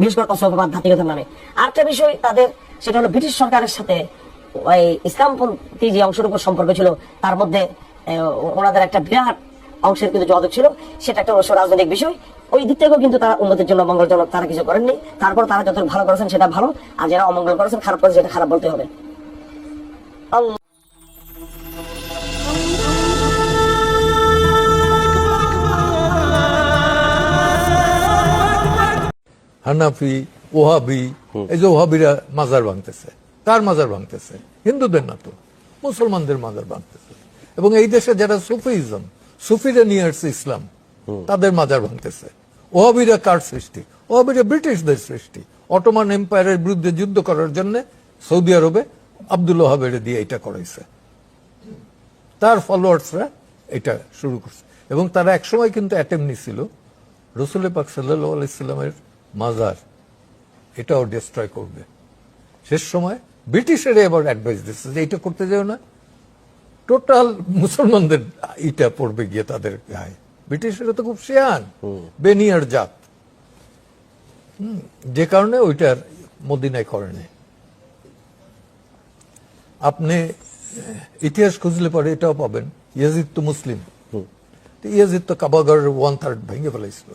বিশেষ করে তসবাদ ধাতিকতার নামে। আরেকটা বিষয় তাদের, সেটা হলো ব্রিটিশ সরকারের সাথে ওই ইসলামপন্থী যে অংশটুকু সম্পর্ক ছিল, তার মধ্যে ওনাদের একটা বিরাট অংশের কিন্তু যোগাযোগ ছিল, সেটা একটা অবশ্য রাজনৈতিক বিষয়। ওই দিক থেকেও কিন্তু তারা উন্নতির জন্য মঙ্গলজনক তারা কিছু করেননি। তারপর তারা যত ভালো করেছেন সেটা ভালো, আর যারা অমঙ্গল করেছেন, খারাপ করেছেন সেটা খারাপ বলতে হবে। হানাফি ওহাবি এই যে ওহাবিরা মাজার ভাঙতেছে কার মাজার ভাঙতেছে? হিন্দুদের না তো মুসলমানদের মাজার ভাঙতেছে। এবং এই দেশে যারা সুফিজম সুফিরা নিয়ে আসছে ইসলাম তাদের মাজার ভাঙতেছে। ওহাবিরা কার সৃষ্টি? ওহাবিরা ব্রিটিশদের সৃষ্টি। অটোমান এম্পায়ারের বিরুদ্ধে যুদ্ধ করার জন্য সৌদি আরবে আব্দুল ওহাবের দিয়ে এটা করাইছে। তার ফলোয়ার্সরা এটা শুরু করছে। এবং তারা একসময় কিন্তু অ্যাটেম নিছিল। রসুল পাক সাল্লাহ আলাইস্লামের মাজার এটাও ডিস্ট্রয় করবে। শেষ সময় ব্রিটিশের এবার অ্যাডভাইস দিচ্ছে যে এটা করতে যাও না। টোটাল মুসলমানদের ইটা পড়বে গিয়ে তাদের গায়ে। ব্রিটিশেরা তো খুব শেয়ান বেনিয়ার জাত। হুম, যে কারণে ওইটার মদিনায় করে নেয় আপনি ইতিহাস খুঁজলে পরে এটাও পাবেন। ইয়াজিদ তো মুসলিম। তো ইয়াজিদ তো কাবাগরের ওয়ান থার্ড ভেঙে ফেলাইছিল।